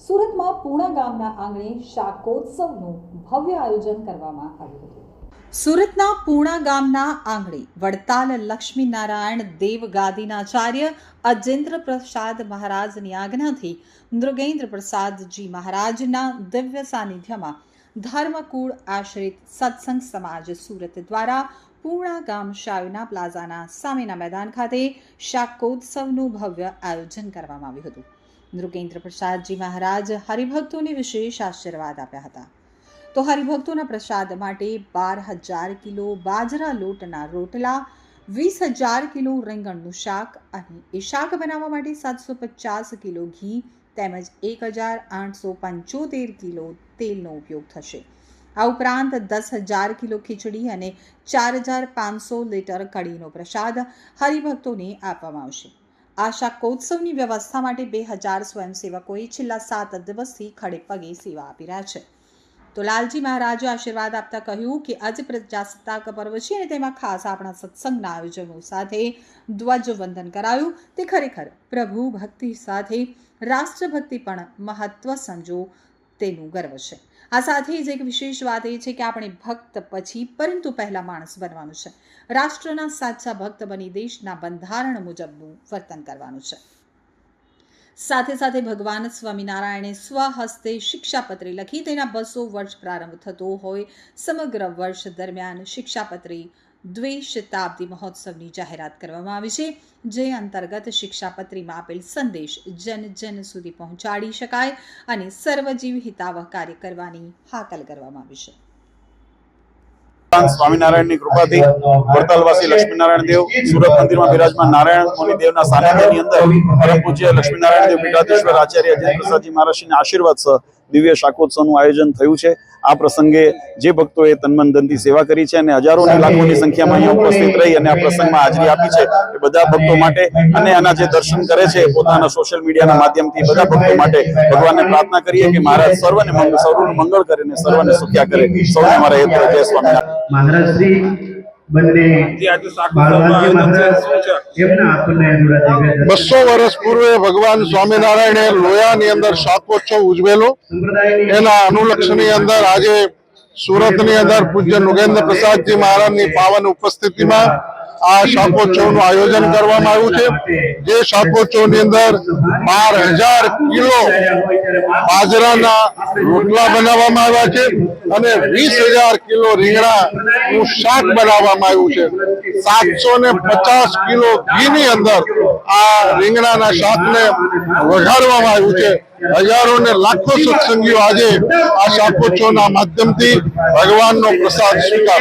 સુરતમાં પૂણા ગામના આંગણે શાકોત્સવનું ભવ્ય આયોજન કરવામાં આવ્યું હતું. સુરતના પૂણા ગામના આંગણે વડતાલ લક્ષ્મીનારાયણ દેવ ગાદીનાચાર્ય અજેન્દ્ર પ્રસાદ મહારાજની આજ્ઞાથી મૃગેન્દ્ર પ્રસાદજી મહારાજના દિવ્ય સાનિધ્યમાં ધર્મકુળ આશ્રિત સત્સંગ સમાજ સુરત દ્વારા પૂર્ણા ગામ શાયુના પ્લાઝાના સામેના મેદાન ખાતે શાકોત્સવનું ભવ્ય આયોજન કરવામાં આવ્યું હતું. નૃગેન્દ્ર પ્રસાદજી મહારાજ હરિભક્તોને વિશેષ આશીર્વાદ આપ્યા હતા. તો હરિભક્તોના પ્રસાદ માટે બાર હજાર કિલો બાજરા લોટના રોટલા, વીસ હજાર કિલો રીંગણનું શાક અને એ શાક બનાવવા માટે સાતસો પચાસ કિલો ઘી તેમજ એક હજાર આઠસો પંચોતેર કિલો તેલનો ઉપયોગ થશે. આ ઉપરાંત દસ હજાર કિલો ખીચડી અને ચાર હજાર પાંચસો લીટર કઢીનો પ્રસાદ હરિભક્તોને આપવામાં આવશે. આ શાકોત્સવની વ્યવસ્થા માટે બે હજાર સ્વયંસેવકોએ છેલ્લા સાત દિવસથી ખડે પગે સેવા આપી રહ્યા છે. તો લાલજી મહારાજે આશીર્વાદ આપતા કહ્યું કે આજે પ્રજાસત્તાક પર્વ છે અને તેમાં ખાસ આપણા સત્સંગના આયોજનો સાથે ધ્વજવંદન કરાયું. તે ખરેખર પ્રભુ ભક્તિ સાથે રાષ્ટ્રભક્તિ પણ મહત્વ સમજો તેનું ગર્વ છે. આ સાથે જ એક વિશેષ વાત એ છે કે આપણે ભક્ત પછી પરંતુ પહેલા માણસ બનવાનું છે. રાષ્ટ્રના સાચા ભક્ત બની દેશના બંધારણ મુજબનું વર્તન કરવાનું છે. સાથે સાથે ભગવાન સ્વામિનારાયણે સ્વહસ્તે શિક્ષાપત્રી લખી તેના બસો વર્ષ પ્રારંભ થતો હોય. સમગ્ર વર્ષ દરમિયાન શિક્ષાપત્રી દ્વે મહોત્સવની જાહેરાત કરવામાં આવી છે, જે અંતર્ગત શિક્ષાપત્રીમાં આપેલ સંદેશ જન જન સુધી પહોંચાડી શકાય અને સર્વજીવ હિતાવહ કાર્ય કરવાની હાકલ કરવામાં આવી છે. સ્વામિનારાયણની કૃપાથી વડતાલવાસી લક્ષ્મીનારાયણ દેવ સુરત મંદિરમાં બિરાજમાન નારાયણ મુનિ દેવના સાનિધ્યની અંદર પરમ પૂજ્ય લક્ષ્મીનારાયણ દેવ પીઠાધીશ્વર આચાર્ય અજય પ્રસાદજી મહારાજના આશીર્વાદ સહ દિવ્ય શાકોત્સવનું આયોજન થયું છે. આ પ્રસંગે જે ભક્તોએ તનમન ધનથી સેવા કરી છે અને હજારોની લાખોની સંખ્યામાં અહીંયા ઉપસ્થિત રહી અને આ પ્રસંગમાં હાજરી આપી છે એ બધા ભક્તો માટે અને આના જે દર્શન કરે છે પોતાના સોશિયલ મીડિયાના માધ્યમથી બધા ભક્તો માટે ભગવાનને પ્રાર્થના કરીએ કે મહારાજ સર્વને સૌનું મંગળ કરે અને સર્વને સુખ્યા કરે. સૌને મારા હેતુ જય સ્વામિનારાયણ. મહારાજ શ્રી બંને બસો વર્ષ પૂર્વે ભગવાન સ્વામિનારાયણે લોયાની અંદર શાકોત્સવ ઉજવેલો. એના એના અનુલક્ષની અંદર આજે સુરતની અંદર પૂજ્ય નુગેન્દ્ર પ્રસાદજી મહારાજની પાવન ઉપસ્થિતિમાં આ શાકોત્સવનું આયોજન કરવામાં આવ્યું છે. જે શાકોત્સવની અંદર બાર હજાર કિલો બાજરાના રોટલા બનાવવામાં આવ્યા છે અને વીસ હજાર કિલો રીંગણાનું શાક બનાવવામાં આવ્યું છે. સાતસો ને પચાસ કિલો ઘીની અંદર આ રીંગણાના શાકને વઘારવામાં આવ્યું છે. હજારો ને લાખો સત્સંગીઓ આજે આ શાકોત્સવના માધ્યમથી ભગવાનનો પ્રસાદ સ્વીકાર